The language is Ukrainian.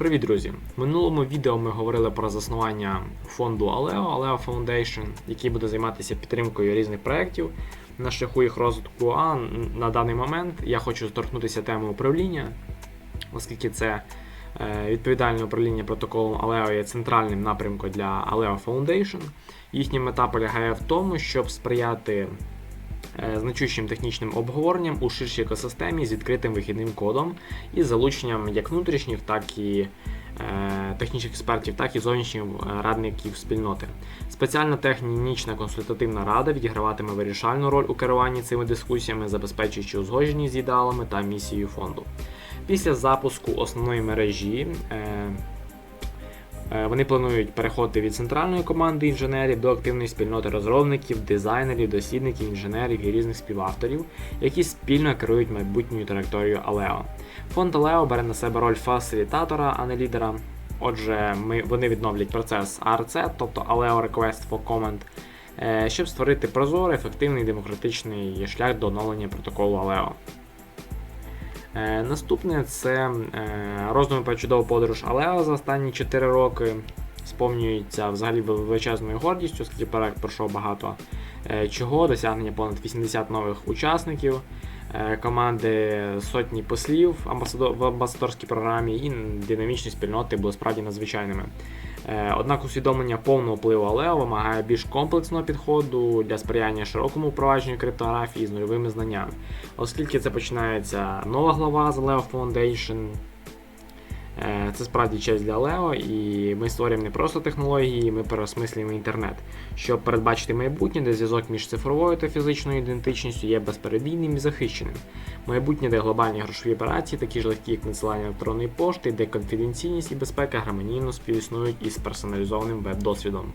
Привіт, друзі! В минулому відео ми говорили про заснування фонду Aleo, Aleo Foundation, який буде займатися підтримкою різних проєктів на шляху їх розвитку. А на даний момент я хочу торкнутися теми управління, оскільки це е, відповідальне управління протоколом Aleo є центральним напрямком для Aleo Foundation. Їхня мета полягає в тому, щоб сприяти значущим технічним обговоренням у ширшій екосистемі з відкритим вихідним кодом і залученням як внутрішніх, так і е, технічних експертів, так і зовнішніх е, радників спільноти. Спеціальна технічна консультативна рада відіграватиме вирішальну роль у керуванні цими дискусіями, забезпечуючи узгодженість з ідеалами та місією фонду. Після запуску основної мережі. Е, Вони планують переходити від центральної команди інженерів до активної спільноти розробників, дизайнерів, дослідників, інженерів і різних співавторів, які спільно керують майбутньою траєкторією Aleo. Фонд Aleo бере на себе роль фасилітатора, а не лідера. Отже, ми, вони відновлять процес ARC, тобто Aleo Request for Comment, е, щоб створити прозорий, ефективний демократичний шлях до оновлення протоколу Aleo. Е, Наступне це е, роздуми про чудову подорож Алео за останні 4 роки. Сповнюється взагалі величезною гордістю, оскільки проект пройшов багато чого, досягнення понад 80 нових учасників, е, команди сотні послів в амбасадорській програмі і динамічні спільноти були справді надзвичайними. Е, Однак усвідомлення повного впливу Алео вимагає більш комплексного підходу для сприяння широкому впровадженню криптографії з нульовими знаннями. Оскільки це починається нова глава з Aleo Foundation, е, це справді честь для Лео, і ми створюємо не просто технології, ми переосмислюємо інтернет, щоб передбачити майбутнє, де зв'язок між цифровою та фізичною ідентичністю є безперебійним і захищеним. Майбутнє, де глобальні грошові операції, такі ж легкі, як надсилання електронної пошти, де конфіденційність і безпека гармонійно співіснують із персоналізованим веб-досвідом.